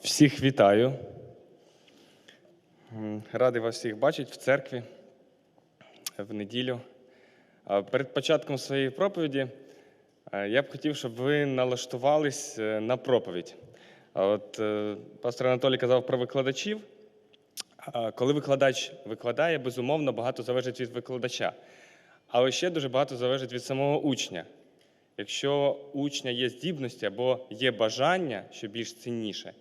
Всіх вітаю. Радий вас всіх бачити в церкві в неділю. Перед початком своєї проповіді е, я б хотів, щоб ви налаштувались е, на проповідь. От е, пастор Анатолій казав про викладачів. Коли викладач викладає, безумовно, багато залежить від викладача. Але ще дуже багато залежить від самого учня. Якщо учня є здібності або є бажання, що більш цінніше,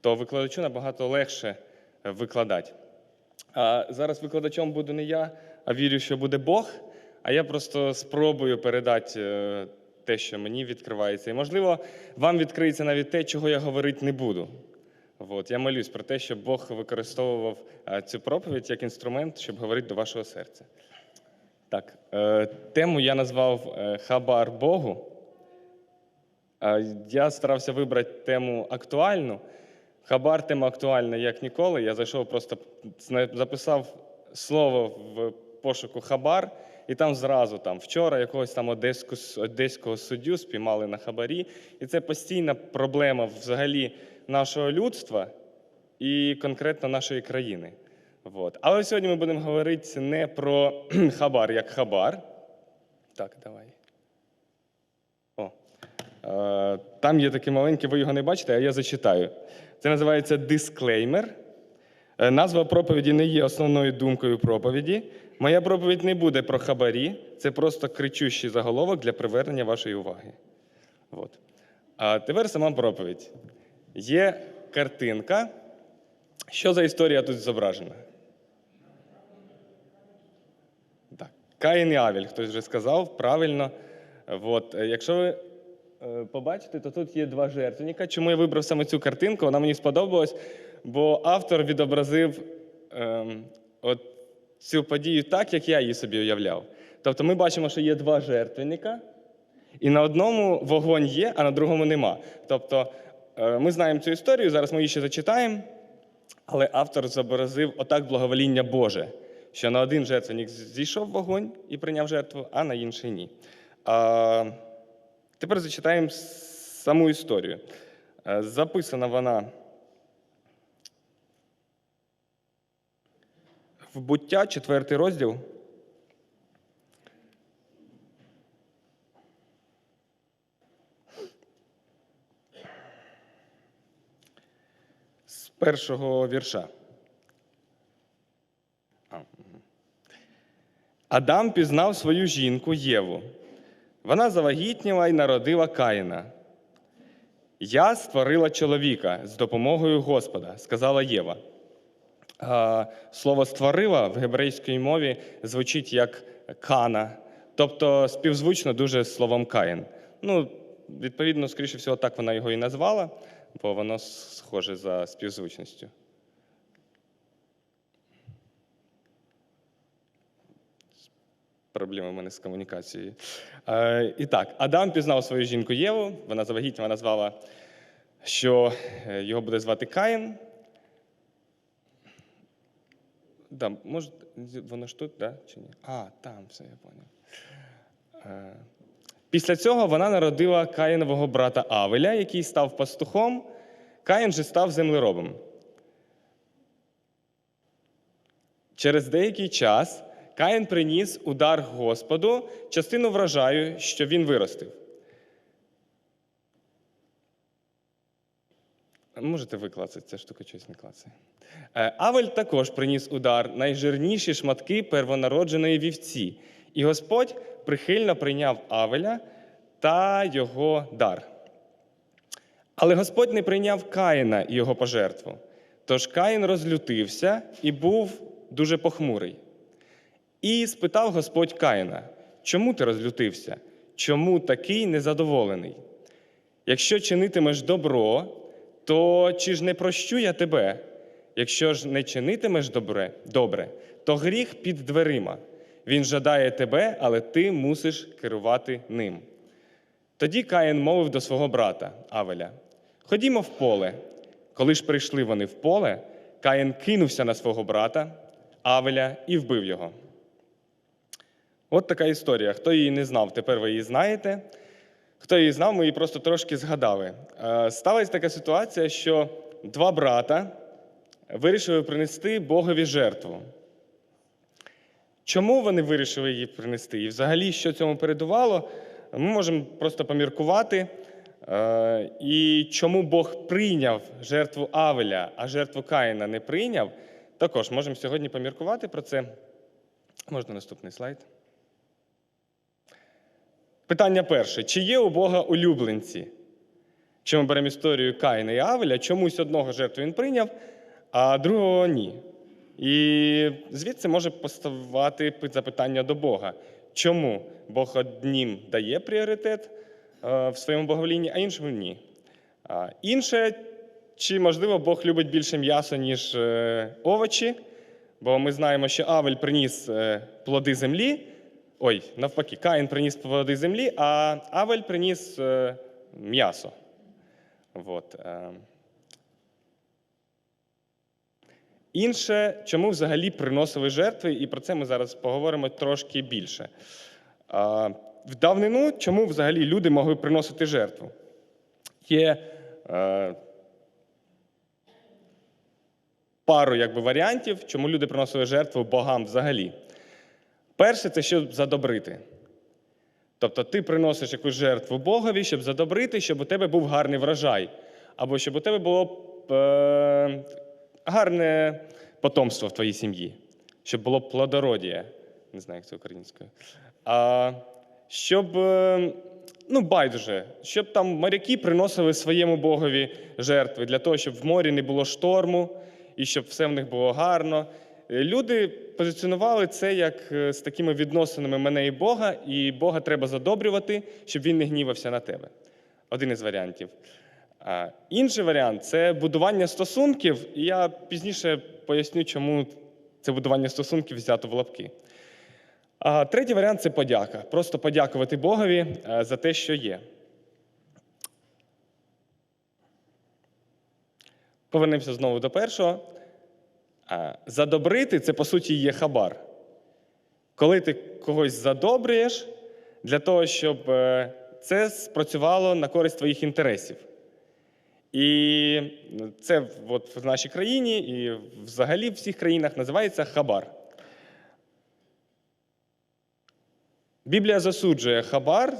то викладачу набагато легше е, викладати. А зараз викладачом буду не я, а вірю, що буде Бог. А я просто спробую передати е, те, що мені відкривається. І, можливо, вам відкриється навіть те, чого я говорити не буду. От, я молюсь про те, щоб Бог використовував е, цю проповідь як інструмент, щоб говорити до вашого серця. Так, тему я назвав Хабар Богу. Я старався вибрати тему актуальну. Хабар тема актуальна як ніколи. Я зайшов, просто записав слово в пошуку хабар, і там зразу там вчора якогось там одеську, одеського суддю спіймали на хабарі. І це постійна проблема взагалі нашого людства і конкретно нашої країни. Вот. Але сьогодні ми будемо говорити не про хабар як хабар. Так, давай. О. Е, Там є такий маленький, ви його не бачите, а я зачитаю. Це називається дисклеймер. Е, Назва проповіді не є основною думкою проповіді. Моя проповідь не буде про хабарі, це просто кричущий заголовок для привернення вашої уваги. От. А тепер сама проповідь. Є картинка. Що за історія тут зображена? Так, Каїн і Авель, хтось вже сказав, правильно. От, е, якщо ви е, побачите, то тут є два жертвенника. Чому я вибрав саме цю картинку? Вона мені сподобалась, бо автор відобразив ем, от цю подію так, як я її собі уявляв. Тобто ми бачимо, що є два жертвенника, і на одному вогонь є, а на другому нема. Тобто е, ми знаємо цю історію, зараз ми її ще зачитаємо. Але автор зобразив отак благовоління Боже, що на один жертвенник зійшов вогонь і прийняв жертву, а на інший ні. А, тепер зачитаємо саму історію. Е, Записана вона в буття, четвертий розділ. З першого вірша. Адам пізнав свою жінку Єву. Вона завагітніла і народила Каїна. Я створила чоловіка з допомогою Господа, сказала Єва. Слово створила в гебрейській мові звучить як кана, тобто співзвучно дуже з словом Каїн. Ну, відповідно, скоріше всього, так вона його і назвала, бо воно схоже за співзвучністю. Проблеми в мене з комунікацією. Е, і так, Адам пізнав свою жінку Єву, вона завагітніла, назвала, що е, його буде звати Каїн. Да, може, воно ж тут, да? чи ні? А, там все, я поняв. Е, Після цього вона народила Каїнового брата Авеля, який став пастухом. Каїн же став землеробом. Через деякий час Каїн приніс у дар Господу частину врожаю, що він виростив. Можете виклацати, ця штука щось не клацає. Е, Авель також приніс у дар найжирніші шматки первонародженої вівці, і Господь прихильно прийняв Авеля та його дар. Але Господь не прийняв Каїна і його пожертву. Тож Каїн розлютився і був дуже похмурий. І спитав Господь Каїна: чому ти розлютився? Чому такий незадоволений? Якщо чинитимеш добро, то чи ж не прощу я тебе? Якщо ж не чинитимеш добре, добре, то гріх під дверима. Він жадає тебе, але ти мусиш керувати ним. Тоді Каїн мовив до свого брата Авеля: Ходімо в поле. Коли ж прийшли вони в поле, Каїн кинувся на свого брата Авеля і вбив його. От така історія. Хто її не знав, тепер ви її знаєте. Хто її знав, ми її просто трошки згадали. Е, Сталася така ситуація, що два брата вирішили принести Богові жертву. Чому вони вирішили її принести? І взагалі, що цьому передувало, ми можемо просто поміркувати. Е, І чому Бог прийняв жертву Авеля, а жертву Каїна не прийняв, також можемо сьогодні поміркувати про це. Можна наступний слайд. Питання перше: чи є у Бога улюбленці? Чи ми беремо історію Каїна і Авеля, чомусь одного жертву він прийняв, а другого ні. І звідси може поставати запитання до Бога. Чому Бог однім дає пріоритет е, в своєму боговлінні, а іншому ні? Інше, чи можливо Бог любить більше м'ясо, ніж е, овочі? Бо ми знаємо, що Авель приніс е, плоди землі. Ой, навпаки, Каїн приніс плоди землі, а Авель приніс е, м'ясо. Вот. е. Інше, чому взагалі приносили жертви, і про це ми зараз поговоримо трошки більше. А, В давнину чому взагалі люди могли приносити жертву? Є е, пару якби, варіантів, чому люди приносили жертву богам взагалі. Перше, це щоб задобрити. Тобто ти приносиш якусь жертву Богові, щоб задобрити, щоб у тебе був гарний врожай, або щоб у тебе було е, гарне потомство в твоїй сім'ї, щоб було плодородія. Не знаю, як це українською. А, щоб, е, ну, байдуже, щоб там моряки приносили своєму Богові жертви для того, щоб в морі не було шторму і щоб все в них було гарно. Е, Люди позиціонували це як е, з такими відносинами мене і Бога, і Бога треба задобрювати, щоб він не гнівався на тебе. Один із варіантів. Інший варіант це будування стосунків, і я пізніше поясню, чому це будування стосунків взято в лапки. А третій варіант це подяка. Просто подякувати Богові е, за те, що є. Повернемося знову до першого. Задобрити це, по суті, є хабар. Коли ти когось задобрюєш для того, щоб е, це спрацювало на користь твоїх інтересів. І це от в нашій країні і взагалі в всіх країнах називається хабар. Біблія засуджує хабар.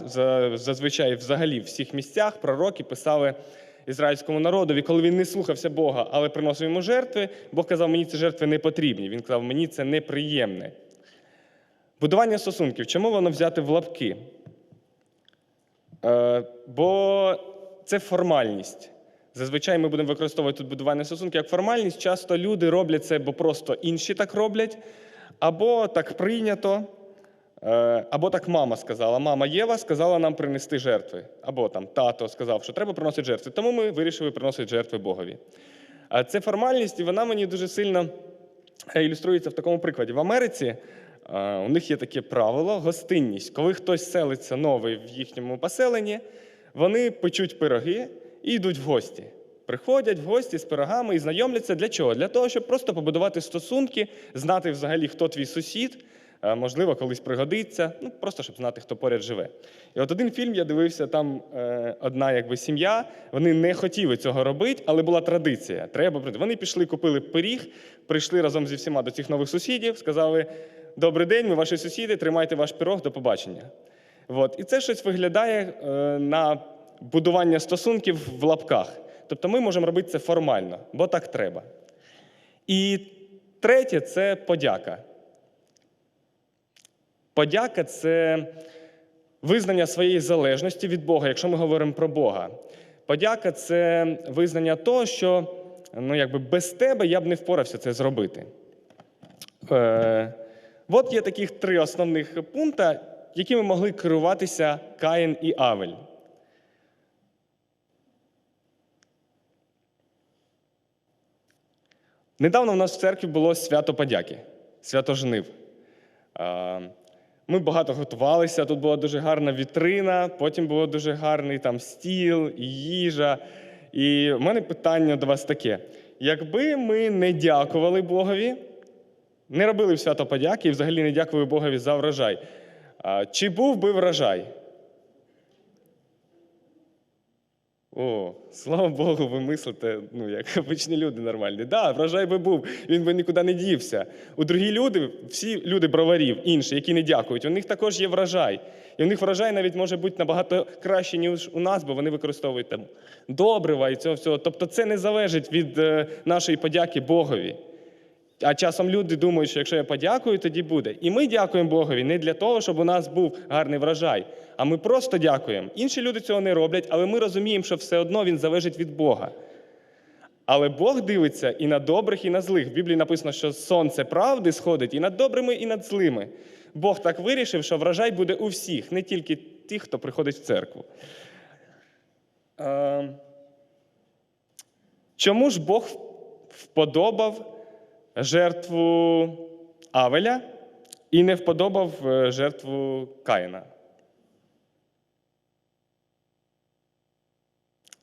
Зазвичай, взагалі, в всіх місцях пророки писали ізраїльському народові, коли він не слухався Бога, але приносив йому жертви, Бог казав, мені ці жертви не потрібні. Він казав, мені це неприємне. Будування стосунків. Чому воно взяти в лапки? Е, бо це формальність. Зазвичай ми будемо використовувати тут будування стосунків як формальність. Часто люди роблять це, бо просто інші так роблять, або так прийнято, або так мама сказала. Мама Єва сказала нам принести жертви. Або там тато сказав, що треба приносити жертви. Тому ми вирішили приносити жертви Богові. Це формальність, і вона мені дуже сильно е, ілюструється в такому прикладі. В Америці е, у них є таке правило гостинність. Коли хтось селиться новий в їхньому поселенні, вони печуть пироги і йдуть в гості. Приходять в гості з пирогами і знайомляться для чого? Для того, щоб просто побудувати стосунки, знати взагалі, хто твій сусід, е, можливо, колись пригодиться, ну просто щоб знати, хто поряд живе. І от один фільм я дивився, там е, одна якби сім'я, вони не хотіли цього робити, але була традиція. Треба. Вони пішли, купили пиріг, прийшли разом зі всіма до цих нових сусідів, сказали: Добрий день, ми ваші сусіди, тримайте ваш пирог, до побачення. От. І це щось виглядає е, на будування стосунків в лапках. Тобто ми можемо робити це формально, бо так треба. І третє це подяка. Подяка це визнання своєї залежності від Бога, якщо ми говоримо про Бога. Подяка це визнання того, що ну, якби без тебе я б не впорався це зробити. Е, От є таких три основних пункти, якими могли керуватися Каїн і Авель. Недавно в нас в церкві було свято подяки, свято жнив. А, Ми багато готувалися, тут була дуже гарна вітрина, потім було дуже гарний там стіл, і їжа. І в мене питання до вас таке: якби ми не дякували Богові, не робили свято подяки і взагалі не дякували Богові за врожай, чи був би врожай? О, слава Богу, ви мислите, ну, як обичні люди нормальні. Да, врожай би був, він би нікуди не дівся. У другі люди, всі люди броварів, інші, які не дякують, у них також є врожай. І у них врожай навіть може бути набагато краще, ніж у нас, бо вони використовують там добрива і цього всього. Тобто це не залежить від е, нашої подяки Богові. А часом люди думають, що якщо я подякую, тоді буде. І ми дякуємо Богові не для того, щоб у нас був гарний врожай, а ми просто дякуємо. Інші люди цього не роблять, але ми розуміємо, що все одно він залежить від Бога. Але Бог дивиться і на добрих, і на злих. В Біблії написано, що сонце правди сходить і над добрими, і над злими. Бог так вирішив, що врожай буде у всіх, не тільки тих, хто приходить в церкву. Е, Чому ж Бог вподобав жертву Авеля і не вподобав е, жертву Каїна?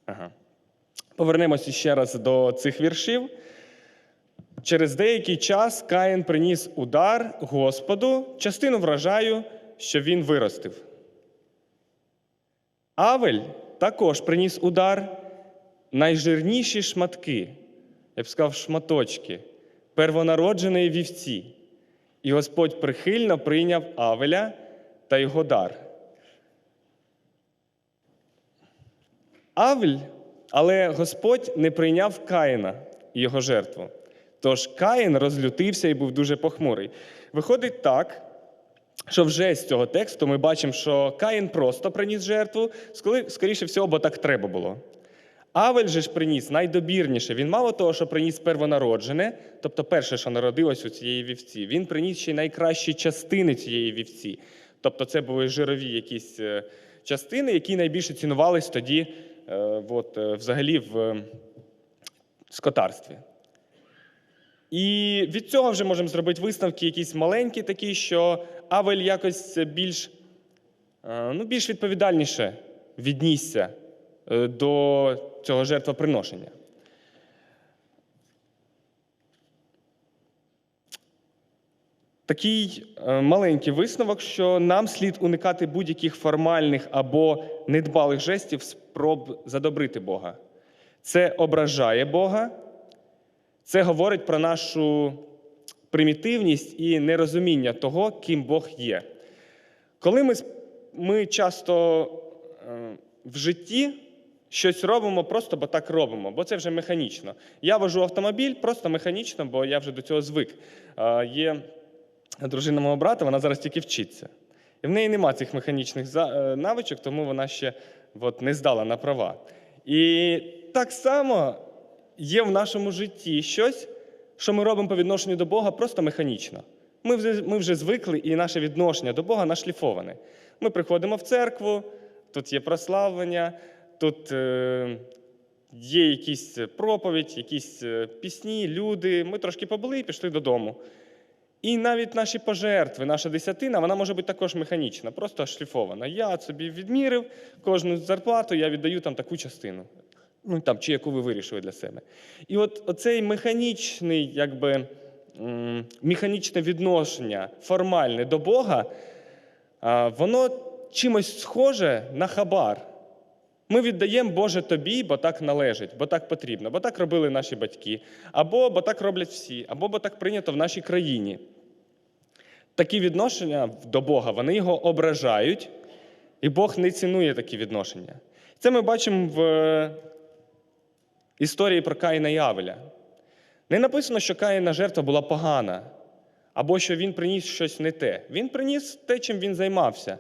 Ага. Повернемося ще раз до цих віршів. Через деякий час Каїн приніс удар Господу, частину врожаю, що він виростив. Авель також приніс удар найжирніші шматки, я б сказав, шматочки, первонародженої вівці. І Господь прихильно прийняв Авеля та його дар. Авель, але Господь не прийняв Каїна і його жертву. Тож Каїн розлютився і був дуже похмурий. Виходить так, що вже з цього тексту ми бачимо, що Каїн просто приніс жертву, скоріше всього, бо так треба було. Авель же ж приніс найдобірніше. Він мало того, що приніс первонароджене, тобто перше, що народилось у цієї вівці, він приніс ще й найкращі частини цієї вівці. Тобто це були жирові якісь е, частини, які найбільше цінувались тоді е, от, е, взагалі в скотарстві. І від цього вже можемо зробити висновки якісь маленькі, такі, що Авель якось більш, ну, більш відповідальніше віднісся до цього жертвоприношення. Такий е, маленький висновок, що нам слід уникати будь-яких формальних або недбалих жестів спроб задобрити Бога. Це ображає Бога, це говорить про нашу примітивність і нерозуміння того, ким Бог є. Коли ми, ми часто е, в житті щось робимо просто, бо так робимо, бо це вже механічно. Я вожу автомобіль просто механічно, бо я вже до цього звик. Є дружина мого брата, вона зараз тільки вчиться. І в неї нема цих механічних е, навичок, тому вона ще от, не здала на права. І так само є в нашому житті щось, що ми робимо по відношенню до Бога просто механічно. Ми вже, ми вже звикли, і наше відношення до Бога нашліфоване. Ми приходимо в церкву, тут є прославлення, тут е, є якісь проповідь, якісь е, пісні, люди. Ми трошки побули і пішли додому. І навіть наші пожертви, наша десятина, вона може бути також механічна, просто шліфована. Я собі відмірив кожну зарплату, я віддаю там таку частину. Ну там, чи яку ви вирішили для себе. І от оцей механічний, якби механічне відношення, формальне до Бога, воно чимось схоже на хабар. Ми віддаємо Боже тобі, бо так належить, бо так потрібно, бо так робили наші батьки, або бо так роблять всі, або бо так прийнято в нашій країні. Такі відношення до Бога, вони його ображають, і Бог не цінує такі відношення. Це ми бачимо в е, історії про Каїна і. Не написано, що Каїна жертва була погана, або що він приніс щось не те. Він приніс те, чим він займався.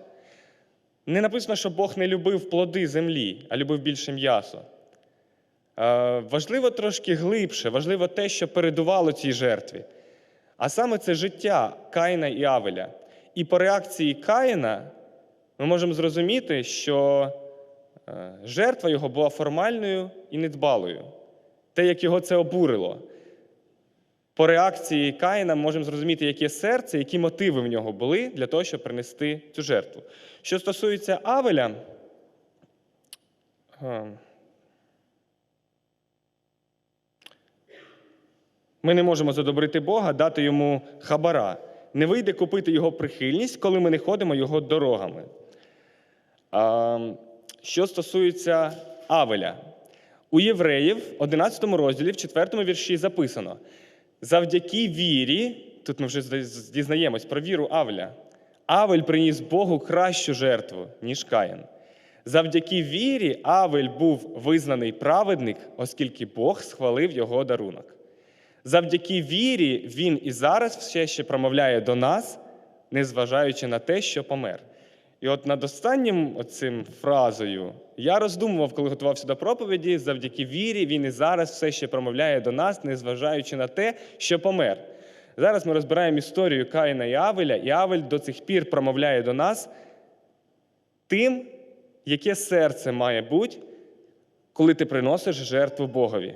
Не написано, що Бог не любив плоди землі, а любив більше м'ясо. Е, Важливо трошки глибше, важливо те, що передувало цій жертві. А саме це життя Каїна і Авеля. І по реакції Каїна ми можемо зрозуміти, що е, жертва його була формальною і недбалою. Те, як його це обурило. По реакції Каїна можемо зрозуміти, яке серце, які мотиви в нього були для того, щоб принести цю жертву. Що стосується Авеля, ми не можемо задобрити Бога, дати йому хабара. Не вийде купити його прихильність, коли ми не ходимо його дорогами. Що стосується Авеля. У євреїв, 11 розділі, в 4 вірші записано: завдяки вірі, тут ми вже дізнаємось про віру Авеля, Авель приніс Богу кращу жертву, ніж Каїн. Завдяки вірі Авель був визнаний праведник, оскільки Бог схвалив його дарунок. Завдяки вірі він і зараз все ще промовляє до нас, незважаючи на те, що помер. І от над останнім оцим фразою я роздумував, коли готувався до проповіді, завдяки вірі він і зараз все ще промовляє до нас, незважаючи на те, що помер. Зараз ми розбираємо історію Каїна і Авеля, і Авель до цих пір промовляє до нас тим, яке серце має бути, коли ти приносиш жертву Богові.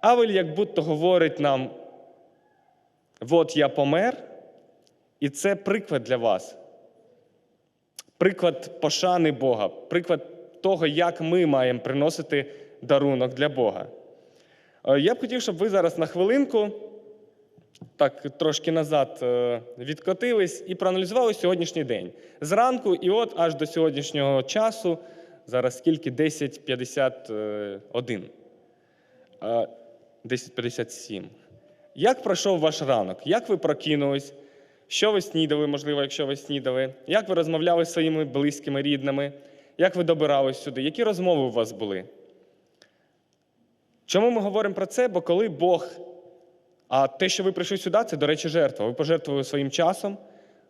Авель як будто говорить нам: от я помер, і це приклад для вас. Приклад пошани Бога, приклад того, як ми маємо приносити дарунок для Бога. Е, Я б хотів, щоб ви зараз на хвилинку, так трошки назад е, відкотились і проаналізували сьогоднішній день. Зранку і от аж до сьогоднішнього часу, зараз скільки? 10.51. Е, 10.57. Як пройшов ваш ранок? Як ви прокинулись? Що ви снідали, можливо, якщо ви снідали? Як ви розмовляли зі своїми близькими, рідними? Як ви добирались сюди? Які розмови у вас були? Чому ми говоримо про це? Бо коли Бог, а те, що ви прийшли сюди, це, до речі, жертва. Ви пожертвували своїм часом,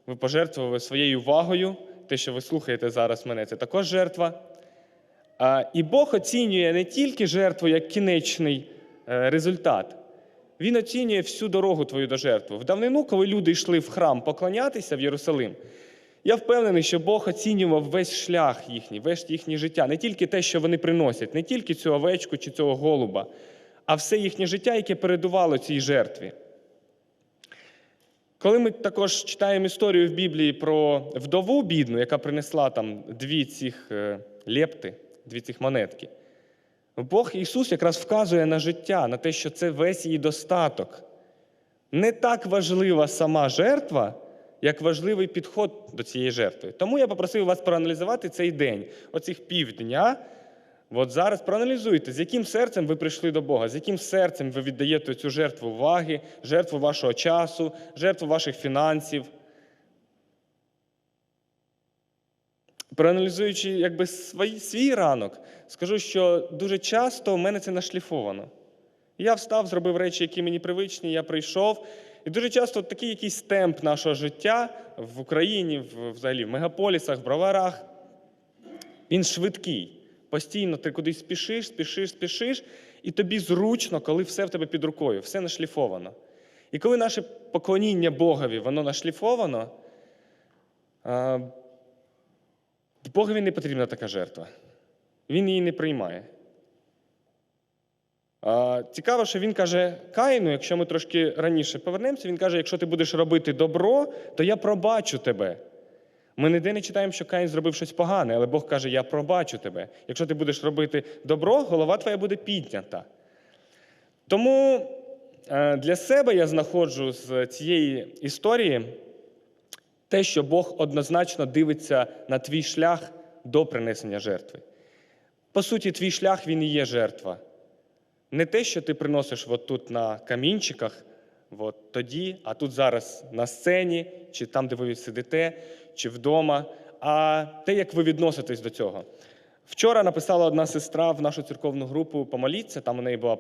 ви пожертвували своєю увагою. Те, що ви слухаєте зараз мене, це також жертва. І Бог оцінює не тільки жертву як кінечний е, результат, Він оцінює всю дорогу твою до жертви. В давнину, коли люди йшли в храм поклонятися в Єрусалим, я впевнений, що Бог оцінював весь шлях їхній, весь їхнє життя, не тільки те, що вони приносять, не тільки цю овечку чи цього голуба, а все їхнє життя, яке передувало цій жертві. Коли ми також читаємо історію в Біблії про вдову бідну, яка принесла там дві цих е, лепти, дві цих монетки, Бог Ісус якраз вказує на життя, на те, що це весь її достаток. Не так важлива сама жертва, як важливий підход до цієї жертви. Тому я попросив вас проаналізувати цей день, оцих півдня. От зараз проаналізуйте, з яким серцем ви прийшли до Бога, з яким серцем ви віддаєте цю жертву уваги, жертву вашого часу, жертву ваших фінансів. Проаналізуючи якби, свій, свій ранок, скажу, що дуже часто в мене це нашліфовано. Я встав, зробив речі, які мені привичні, я прийшов. І дуже часто такий якийсь темп нашого життя в Україні, взагалі в мегаполісах, в броварах, він швидкий. Постійно ти кудись спішиш, спішиш, спішиш, і тобі зручно, коли все в тебе під рукою, все нашліфовано. І коли наше поклоніння Богові, воно нашліфовано, Богові не потрібна така жертва. Він її не приймає. А, Цікаво, що він каже Каїну, якщо ми трошки раніше повернемося, він каже: якщо ти будеш робити добро, то я пробачу тебе. Ми ніде не читаємо, що Каїн зробив щось погане, але Бог каже: Я пробачу тебе. Якщо ти будеш робити добро, голова твоя буде піднята. Тому е, для себе я знаходжу з цієї історії те, що Бог однозначно дивиться на твій шлях до принесення жертви. По суті, твій шлях він і є жертва. Не те, що ти приносиш от тут на камінчиках, от тоді, а тут зараз на сцені, чи там, де ви сидите, чи вдома, а те, як ви відноситесь до цього. Вчора написала одна сестра в нашу церковну групу помоліться, там у неї була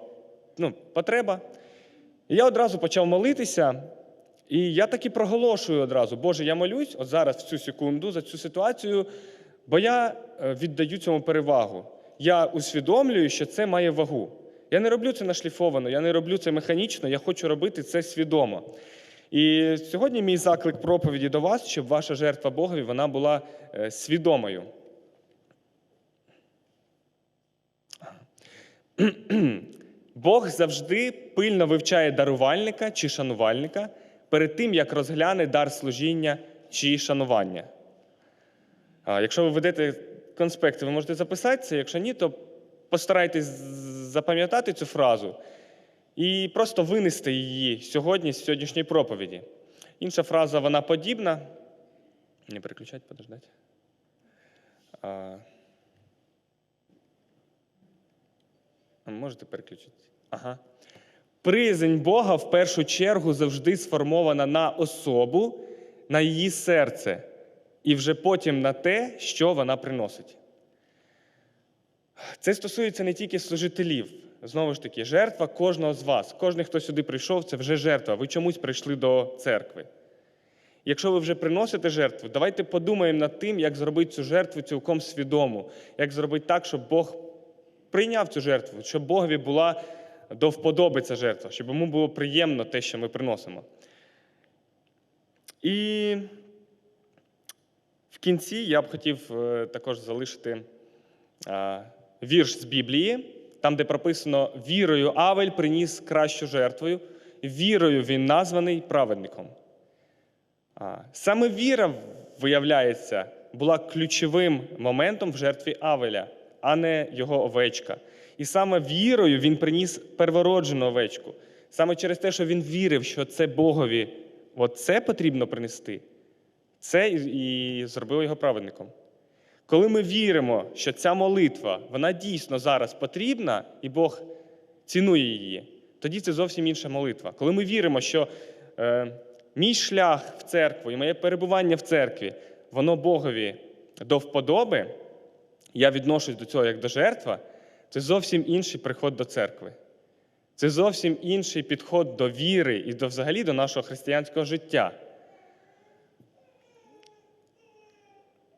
ну, потреба. Я одразу почав молитися, і я таки проголошую одразу: Боже, я молюсь от зараз в цю секунду за цю ситуацію, бо я е, віддаю цьому перевагу. Я усвідомлюю, що це має вагу. Я не роблю це нашліфовано, я не роблю це механічно, я хочу робити це свідомо. І сьогодні мій заклик проповіді до вас, щоб ваша жертва Богові вона була е, свідомою. Бог завжди пильно вивчає дарувальника чи шанувальника перед тим, як розгляне дар служіння чи шанування. Якщо ви ведете конспекти, ви можете записати це. Якщо ні, то постарайтесь запам'ятати цю фразу і просто винести її сьогодні з сьогоднішньої проповіді. Інша фраза, вона подібна. Не переключать, подождать. А, Можете переключити? Ага. Призень Бога в першу чергу завжди сформована на особу, на її серце, і вже потім на те, що вона приносить. Це стосується не тільки служителів. Знову ж таки, жертва кожного з вас. Кожен, хто сюди прийшов, це вже жертва. Ви чомусь прийшли до церкви. Якщо ви вже приносите жертву, давайте подумаємо над тим, як зробити цю жертву цілком свідому, як зробити так, щоб Бог прийняв цю жертву, щоб Богові була до вподоби ця жертва, щоб йому було приємно те, що ми приносимо. І в кінці я б хотів е, також залишити е, вірш з Біблії, там, де прописано: вірою Авель приніс кращу жертвою, вірою він названий праведником. Саме віра, виявляється, була ключовим моментом в жертві Авеля, а не його овечка. І саме вірою він приніс первороджену овечку. Саме через те, що він вірив, що це Богові, от це потрібно принести, це і зробило його праведником. Коли ми віримо, що ця молитва, вона дійсно зараз потрібна, і Бог цінує її, тоді це зовсім інша молитва. Коли ми віримо, що е, мій шлях в церкву і моє перебування в церкві, воно Богові до вподоби, я відношусь до цього як до жертва, це зовсім інший приход до церкви. Це зовсім інший підход до віри і до взагалі до нашого християнського життя.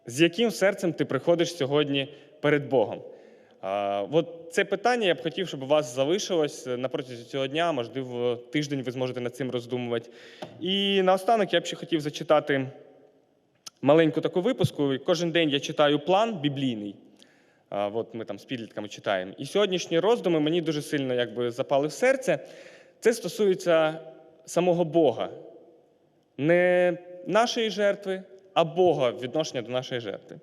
З яким серцем ти приходиш сьогодні перед Богом? А, От це питання я б хотів, щоб у вас залишилось протязі цього дня, можливо, тиждень ви зможете над цим роздумувати. І наостанок я б ще хотів зачитати маленьку таку випуску. Кожен день я читаю план біблійний. От ми там з підлітками читаємо. І сьогоднішні роздуми мені дуже сильно якби, запали в серце. Це стосується самого Бога, не нашої жертви, а Бога відношення до нашої жертви.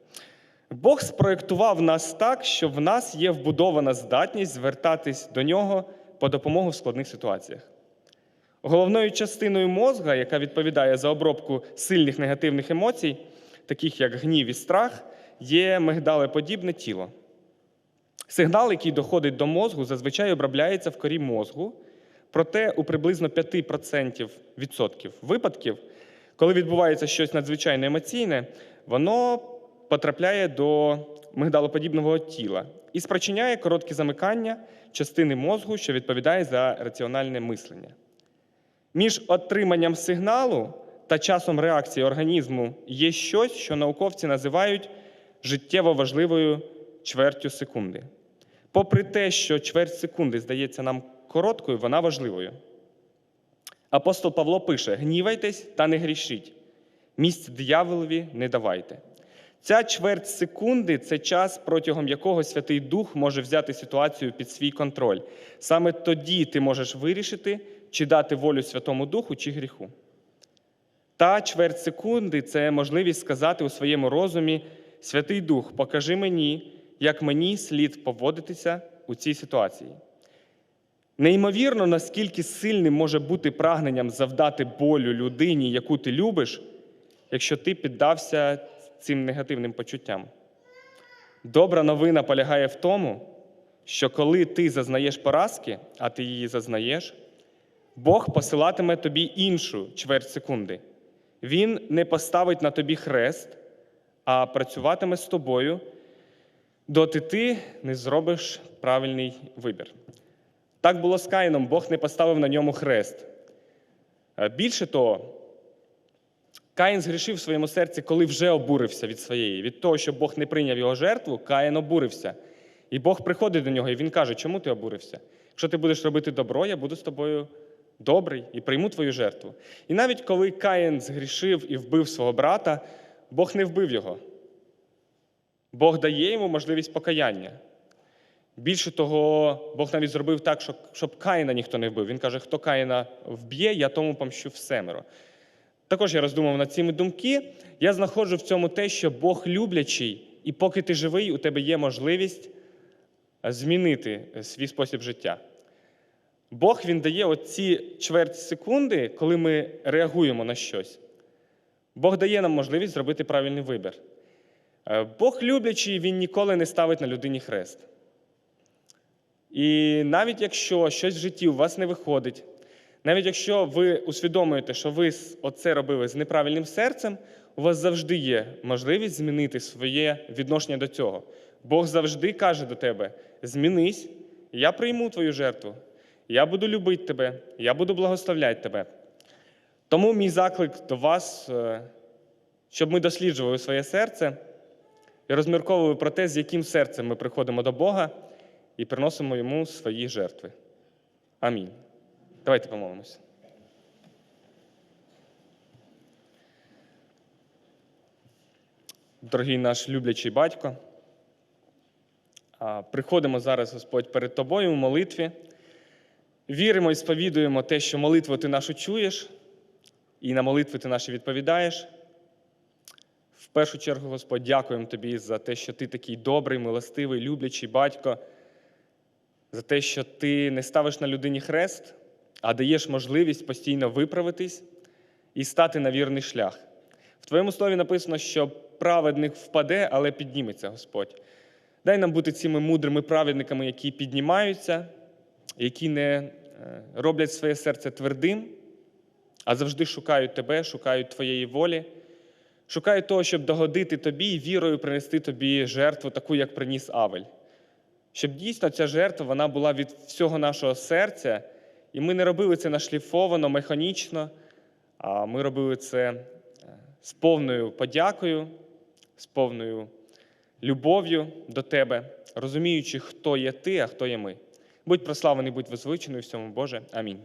Бог спроєктував нас так, що в нас є вбудована здатність звертатись до нього по допомогу в складних ситуаціях. Головною частиною мозга, яка відповідає за обробку сильних негативних емоцій, таких як гнів і страх, є мигдалеподібне тіло. Сигнал, який доходить до мозку, зазвичай обробляється в корі мозку, проте у приблизно 5% відсотків випадків, коли відбувається щось надзвичайно емоційне, воно потрапляє до мигдалоподібного тіла і спричиняє короткі замикання частини мозку, що відповідає за раціональне мислення. Між отриманням сигналу та часом реакції організму є щось, що науковці називають життєво важливою чвертю секунди. Попри те, що чверть секунди здається нам короткою, вона важливою. Апостол Павло пише: гнівайтесь та не грішіть, місць дияволові не давайте. Ця чверть секунди це час, протягом якого Святий Дух може взяти ситуацію під свій контроль. Саме тоді ти можеш вирішити, чи дати волю Святому Духу, чи гріху. Та чверть секунди це можливість сказати у своєму розумі: Святий Дух, покажи мені, як мені слід поводитися у цій ситуації. Неймовірно, наскільки сильним може бути прагненням завдати болю людині, яку ти любиш, якщо ти піддався цим негативним почуттям. Добра новина полягає в тому, що коли ти зазнаєш поразки, а ти її зазнаєш, Бог посилатиме тобі іншу чверть секунди. Він не поставить на тобі хрест, а працюватиме з тобою, доти ти не зробиш правильний вибір. Так було з Каїном, Бог не поставив на ньому хрест. Е, Більше того, Каїн згрішив в своєму серці, коли вже обурився від своєї. Від того, що Бог не прийняв його жертву, Каїн обурився. І Бог приходить до нього, і він каже, чому ти обурився? Якщо ти будеш робити добро, я буду з тобою добрий і прийму твою жертву. І навіть коли Каїн згрішив і вбив свого брата, Бог не вбив його. Бог дає йому можливість покаяння. Більше того, Бог навіть зробив так, щоб, Каїна ніхто не вбив. Він каже, хто Каїна вб'є, я тому помщу всемеро. Також я роздумав над цими думки. Я знаходжу в цьому те, що Бог люблячий, і поки ти живий, у тебе є можливість змінити свій спосіб життя. Бог він дає оці чверть секунди, коли ми реагуємо на щось. Бог дає нам можливість зробити правильний вибір. Е, Бог люблячий, він ніколи не ставить на людині хрест. І навіть якщо щось в житті у вас не виходить, навіть якщо ви усвідомлюєте, що ви оце робили з неправильним серцем, у вас завжди є можливість змінити своє відношення до цього. Бог завжди каже до тебе: змінись, я прийму твою жертву, я буду любити тебе, я буду благословляти тебе. Тому мій заклик до вас, е, щоб ми досліджували своє серце і розмірковували про те, з яким серцем ми приходимо до Бога і приносимо йому свої жертви. Амінь. Давайте помолимося. Дорогий наш люблячий батько, приходимо зараз, Господь, перед Тобою в молитві. Віримо і сповідуємо те, що молитву ти нашу чуєш, і на молитви ти наші відповідаєш. В першу чергу, Господь, дякуємо Тобі за те, що ти такий добрий, милостивий, люблячий батько, за те, що ти не ставиш на людині хрест, а даєш можливість постійно виправитись і стати на вірний шлях. В Твоєму слові написано, що праведник впаде, але підніметься, Господь. Дай нам бути цими мудрими праведниками, які піднімаються, які не роблять своє серце твердим, а завжди шукають тебе, шукають твоєї волі, шукають того, щоб догодити тобі і вірою принести тобі жертву, таку, як приніс Авель. Щоб дійсно ця жертва вона була від всього нашого серця, і ми не робили це нашліфовано, механічно, а ми робили це е, з повною подякою, з повною любов'ю до тебе, розуміючи, хто є ти, а хто є ми. Будь прославлений, будь возвичений у всьому, Боже. Амінь.